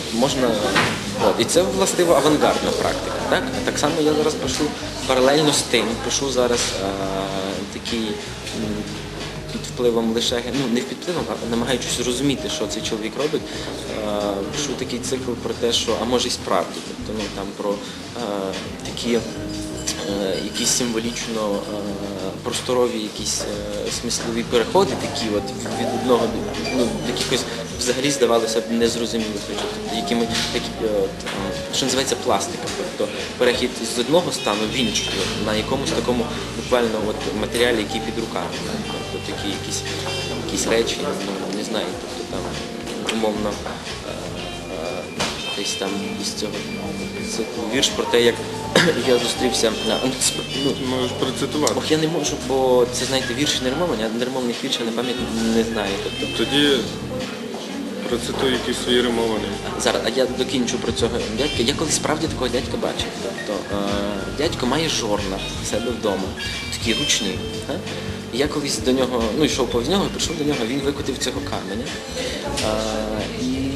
от можна. От, і це властиво авангардна практика. Так? так само я зараз пишу паралельно з тим, пишу зараз е, такий м, під впливом лише ну не під впливом, а намагаючись зрозуміти, що цей чоловік робить. Е, пишу такий цикл про те, що а може і справді, тобто ну там про е, такі е, якісь символічно е, просторові, якісь е, смислові переходи, такі от від одного до ну, якихось взагалі здавалося б тобто якими які, е, е, що називається пластика, тобто перехід з одного стану в інший, на якомусь такому буквально от матеріалі, який під руками, тобто такі якісь, якісь речі, ну, не знаю, тобто там умовно. е, Десь там із цього це вірш про те, як я зустрівся на ну, Можеш процитувати. Ох, я не можу, бо це знаєте, вірші нермовані, а нермованих віршів на пам'ять не знаю. Тобто Тоді процитуй якийсь свій римований. зараз, а я докінчу про цього дядька. Я колись справді такого дядька бачив. Тобто е, дядько має жорна в себе вдома, такі ручні. Е? І я колись до нього, ну йшов повз нього, прийшов до нього, він викотив цього каменя. Е, і...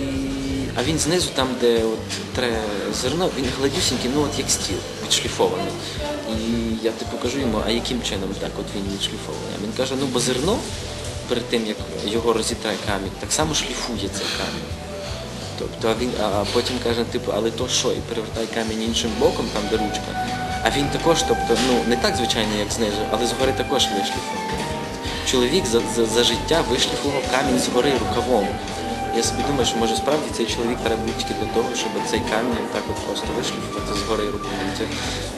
А він знизу, там, де от тре зерно, він гладюсінький, ну от як стіл, відшліфований. І я типу кажу йому, а яким чином так от він відшліфований? А він каже, ну бо зерно перед тим, як його розітре камінь, так само шліфує цей камінь. Тобто, він, а потім каже, типу, але то що, і перевертай камінь іншим боком, там де ручка. А він також, тобто, ну не так звичайно, як знизу, але згори також вишліфував. Чоловік за, за, за життя вишліфував камінь згори рукавом. Я собі думаю, що може справді цей чоловік треба був тільки для того, щоб цей камінь так от просто вишліфувати згори рукавом. Це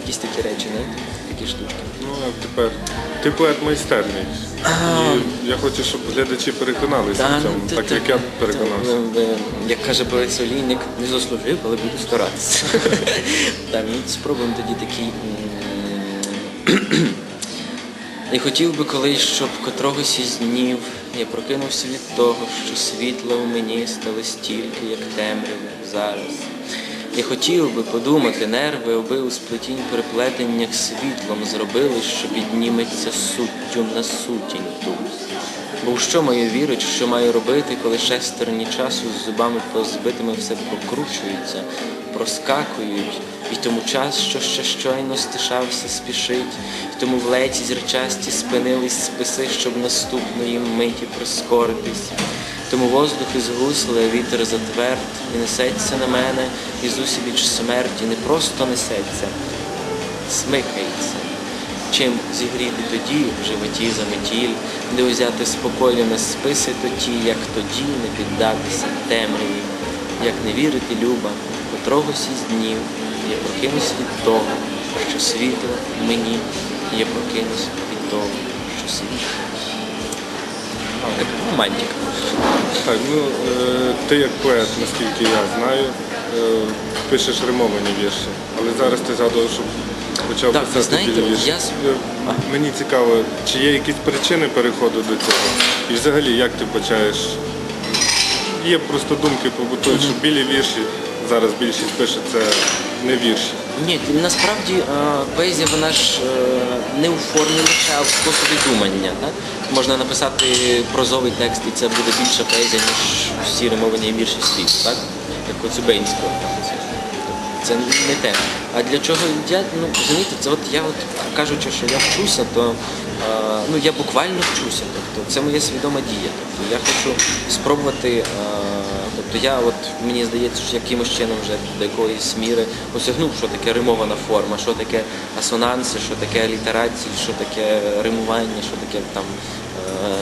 якісь такі речі, не? Такі штучки. Ну а тепер ти поет майстерний. І я хочу, щоб глядачі переконалися в цьому, ну, так як я переконався. е, Як каже Борис Олійник, не заслужив, але буду старатися. Ну спробуємо тоді такий. І хотів би колись, щоб котрогось із днів я прокинувся від того, що світла в мені стало стільки, як темряви зараз. Я хотів би подумати, нерви оби у сплетінь переплетеннях світлом зробили, що підніметься суттю на сутінь тут. Бо в що маю вірить, що маю робити, коли шестерні часу з зубами позбитими все прокручуються, проскакують, і тому час, що ще щойно стишався, спішить, і тому в леті зірчасті спинились списи, щоб наступної миті прискоритись. Тому воздух із гусли, вітер затверд, і несеться на мене, і зусібіч смерті не просто несеться, смикається. Чим зігріти тоді в животі заметіль, де узяти спокою на списи тоді, як тоді не піддатися темряві, як не вірити люба, котрогось із днів я прокинусь від того, що світло мені, я прокинусь від того, що світло. Романтика. Так, ну е, ти як поет, наскільки я знаю, е, пишеш римовані вірші. Але зараз ти згадував, що почав Так, ви писати знаєте, білі вірші. я с- Е, Мені цікаво, чи є якісь причини переходу до цього? І взагалі, як ти почаєш? Є просто думки побутують, що білі вірші зараз більшість пише це не вірші. Ні, насправді е, поезія вона ж е, не у формі лише, а в способі думання. Так? Можна написати прозовий текст, і це буде більша поезія, ніж всі римовані вірші світу, так? Як Коцюбенського. це. Не те. А для чого я, ну розумієте, це от я от кажучи, що я вчуся, то ну я буквально вчуся. Тобто це моя свідома дія. Тобто я хочу спробувати. Тобто я от мені здається, що якимось чином вже до якоїсь міри осягнув, що таке римована форма, що таке асонанси, що таке алітерації, що таке римування, що таке там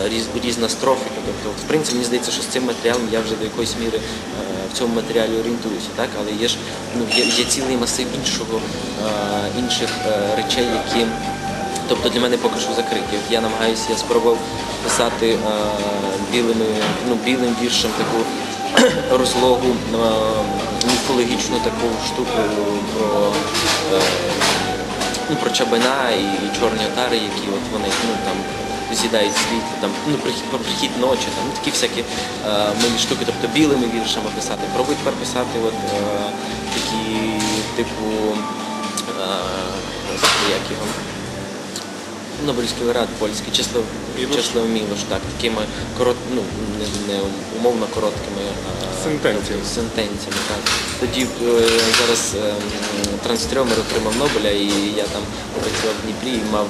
е, різ, різна строфіка. Тобто, в принципі, мені здається, що з цим матеріалом я вже до якоїсь міри е, в цьому матеріалі орієнтуюся, так? Але є ж ну, є, є цілий масив іншого, е, інших речей, які тобто для мене поки що закриті. От я намагаюся, я спробував писати білими, ну, білим віршем таку розлогу, міфологічну таку штуку про. Е, ну, про чабина і, чорні отари, які от вони ну, там з'їдають світло, там, ну, про прихід ночі, там, ну, такі всякі е, милі штуки, тобто білими віршами писати. Пробую тепер писати от, е, такі, типу, як його, Нобелівський лауреат польський, Чеслав, Мілош? Мілош, так, такими корот, ну, не, не умовно короткими а, Сентенціями. сентенціями. Так. Тоді е, зараз е, Транстрьомер отримав Нобеля, і я там працював в Дніпрі і мав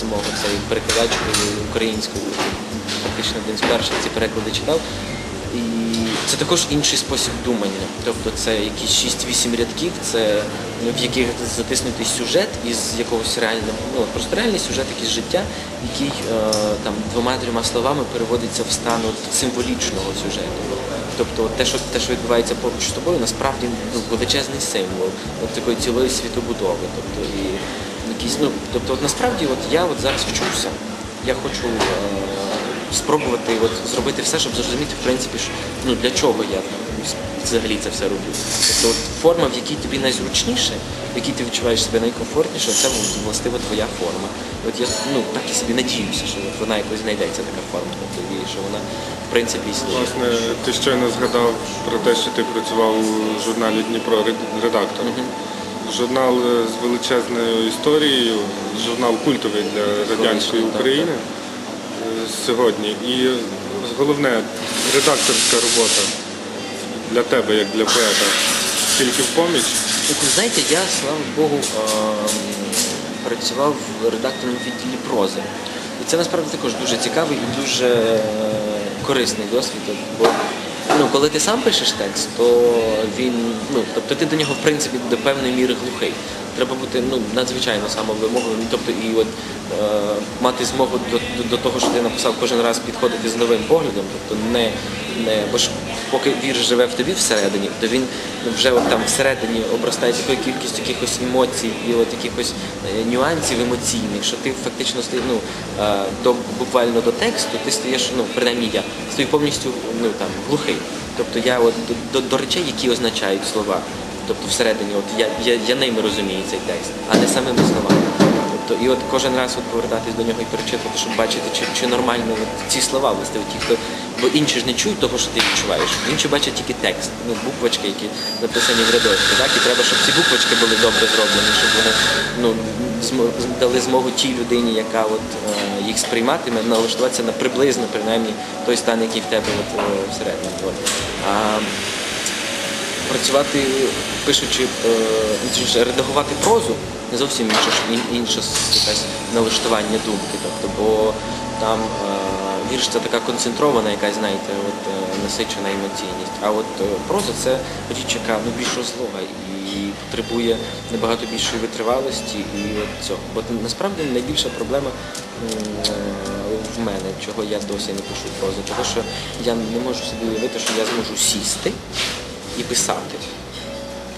змогу цей перекладачку українською. Фактично один з перших ці переклади читав. І це також інший спосіб думання. Тобто це якісь 6-8 рядків, це ну, в яких затиснутий сюжет із якогось реального, ну просто реальний сюжет, якийсь життя, який е, там двома-трьома словами переводиться в стан от, символічного сюжету. Тобто те, що те, що відбувається поруч з тобою, насправді ну, величезний символ от такої цілої світобудови. Тобто і якісь, ну, тобто, от насправді, от я от зараз вчуся. Я хочу е, спробувати от, зробити все, щоб зрозуміти, в принципі, що, ну, для чого я взагалі це все роблю. Тобто от, форма, в якій тобі найзручніше, в якій ти відчуваєш себе найкомфортніше, це властиво твоя форма. От я ну, так і собі надіюся, що от вона якось знайдеться така форма, тобто, і що вона в принципі існує. Власне, ти щойно згадав про те, що ти працював у журналі Дніпро ред- редактором. Журнал е, з величезною історією, журнал культовий для радянської так, України сьогодні. І головне, редакторська робота для тебе, як для поета, тільки в поміч. Знаєте, я, слава Богу, працював редактором в відділі прози. І це насправді також дуже цікавий і дуже е, корисний досвід. Бо ну, коли ти сам пишеш текст, то він, ну, тобто ти до нього в принципі до певної міри глухий. Треба бути ну, надзвичайно самовимогливим, тобто і от е, мати змогу до, до, до того, що ти написав кожен раз підходити з новим поглядом, тобто не, не бо ж поки вірш живе в тобі всередині, то він вже от там всередині обростає такою кількістю якихось емоцій і от якихось е, нюансів емоційних, що ти фактично стає, ну, е, до, буквально до тексту, ти стаєш, ну, принаймні я, стаю повністю ну, там, глухий. Тобто я от до, до, до речей, які означають слова. Тобто всередині, от я, я, я ними розумію цей текст, а не самими словами. Тобто, і от кожен раз от повертатись до нього і перечитувати, щоб бачити, чи, чи нормально от ці слова власне, ті, хто, бо інші ж не чують того, що ти відчуваєш. Інші бачать тільки текст, ну, буквочки, які написані в рядочку. Так? І треба, щоб ці буквочки були добре зроблені, щоб вони ну, дали змогу тій людині, яка от, е, їх сприйматиме, налаштуватися на приблизно, принаймні, той стан, який в тебе от, е, всередині. От. А, працювати, пишучи, е, редагувати прозу, не зовсім інше, інше якесь налаштування думки. Тобто, бо там е, вірш це така концентрована, якась, знаєте, от, е, насичена емоційність. А от проза це річ, яка ну, більш розлога і потребує набагато більшої витривалості і от цього. Бо насправді найбільша проблема в мене, чого я досі не пишу прозу, тому що я не можу собі уявити, що я зможу сісти і писати.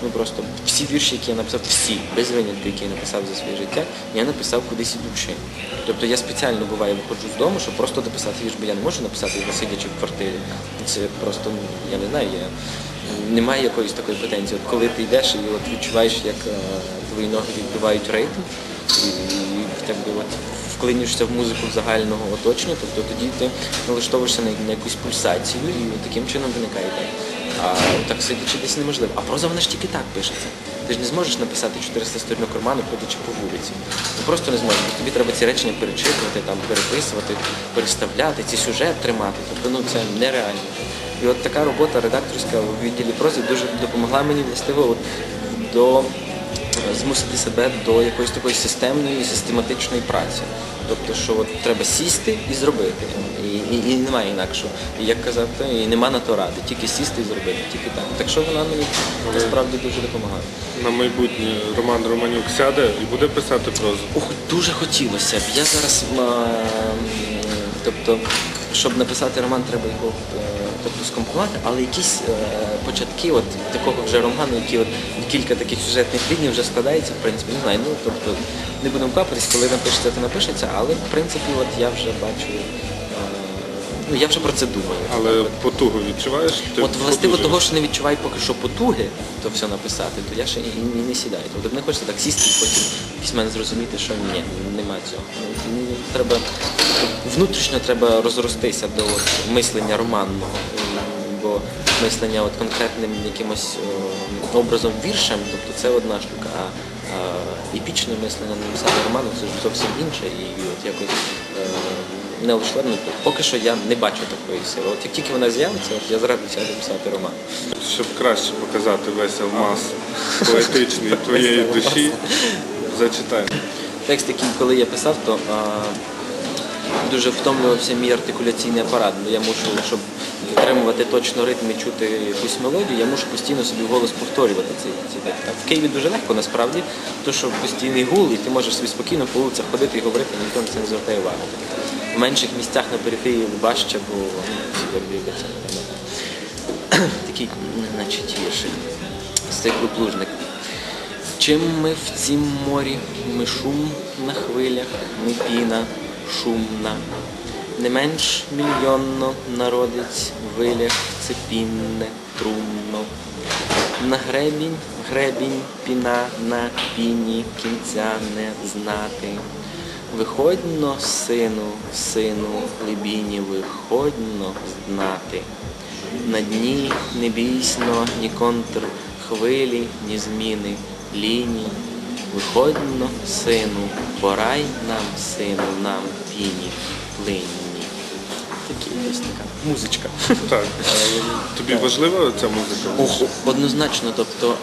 Ну просто всі вірші, які я написав, всі, без винятку, які я написав за своє життя, я написав кудись ідучи. Тобто я спеціально буває виходжу з дому, щоб просто дописати вірш, бо я не можу написати його сидячи в квартирі. Це просто, ну, я не знаю, я... немає якоїсь такої претензії. От коли ти йдеш і от відчуваєш, як е, твої ноги відбивають ритм, і, і так от вклинюєшся в музику загального оточення, тобто тоді ти налаштовуєшся на, на якусь пульсацію і таким чином виникає ідея. А так сидячи десь неможливо. А проза вона ж тільки так пишеться. Ти ж не зможеш написати 400 сторінок роману, ходячи по вулиці. Ну просто не зможеш. Тобі треба ці речення перечитувати, там, переписувати, переставляти, ці сюжет тримати. Тобто ну це нереально. І от така робота редакторська у відділі прози дуже допомогла мені властиво от, до змусити себе до якоїсь такої системної, систематичної праці. Тобто, що от треба сісти і зробити. І, і, і немає інакшого. І як казав, то, і нема на то ради, тільки сісти і зробити, тільки так. Так що вона мені насправді дуже допомагає. На майбутнє Роман Романюк сяде і буде писати прозу. Ох, дуже хотілося б. Я зараз, тобто, щоб написати роман, треба його е, тобто, скомпонувати, але якісь е, початки от такого вже роману, які от кілька таких сюжетних ліній вже складається, в принципі, не знаю, ну тобто не будемо капатись, коли напишеться, то напишеться, але в принципі от я вже бачу, ну я вже про це думаю. Але потугу відчуваєш? Ти От властиво потужиш? того, що не відчуваю поки що потуги, то все написати, то я ще і, не сідаю. Тобто не хочеться так сісти і потім якийсь мене зрозуміти, що ні, нема цього. Ну, Треба внутрішньо треба розростися до от, мислення романного. Бо мислення от конкретним якимось е, образом віршем, тобто це одна штука. А е, епічне мислення написати роману, це ж зовсім інше. І от якось е, не ну, поки що я не бачу такої сили. От як тільки вона з'явиться, я зразу сяду писати роман. Щоб краще показати весь алмаз поетичний твоєї душі, зачитай. Текст, який коли я писав, то а, дуже втомлювався мій артикуляційний апарат, бо я мушу, щоб підтримувати точно ритм і чути якусь мелодію, я мушу постійно собі вголос повторювати ці, ці В Києві дуже легко насправді, тому що постійний гул, і ти можеш собі спокійно по вулицях ходити і говорити, ніхто на це не звертає увагу. В менших місцях на периферії важче, бо ну, всі. Такий, значить, віршик з плужник. Чим ми в цім морі, ми шум на хвилях, ми піна шумна. Не менш мільйонно народить вилях це пінне трумно. На гребінь, гребінь, піна на піні кінця не знати. Виходьно, сину, сину, либіні, виходьно знати. На дні не бійсно, ні контр хвилі, ні зміни ліній. Виходьно, сину, порай нам, сину, нам піні плинні. Такі ось така музичка. Так. Тобі важлива ця музика? Ох, однозначно, тобто.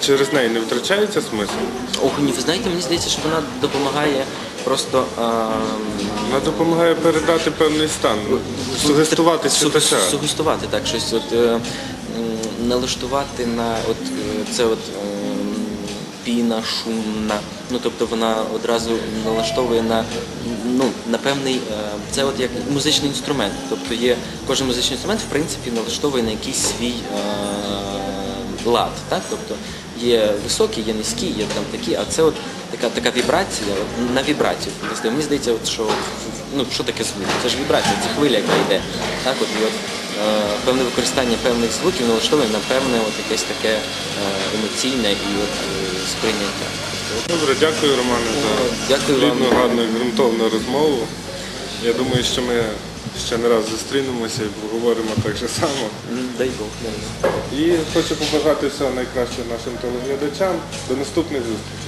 Через неї не втрачається смисл? Ох, ні, ви знаєте, мені здається, що вона допомагає просто а, Вона допомагає передати певний стан, сугестувати читача. Сугестувати так, щось от, е, налаштувати на от, е, це от, ем, піна шумна. Ну, тобто вона одразу налаштовує на, ну, на певний, е, це от як музичний інструмент. Тобто є кожен музичний інструмент, в принципі, налаштовує на якийсь свій е, лад. Так? Тобто є високі, є низькі, є там такі, а це от така, така вібрація, от, на вібрацію. Тобто, Мені здається, от, що ну, що таке звук? Це ж вібрація, це хвиля, яка йде. Так, от, і от, е, певне використання певних звуків налаштовує на певне от, якесь таке е, емоційне і от, е, сприйняття. Добре, дякую, Романе, за Дякую вам. плідну, гарну і ґрунтовну розмову. Я думаю, що ми ще не раз зустрінемося і поговоримо так же само. Дай Бог. І хочу побажати всього найкращого нашим телеглядачам. До наступних зустрічей.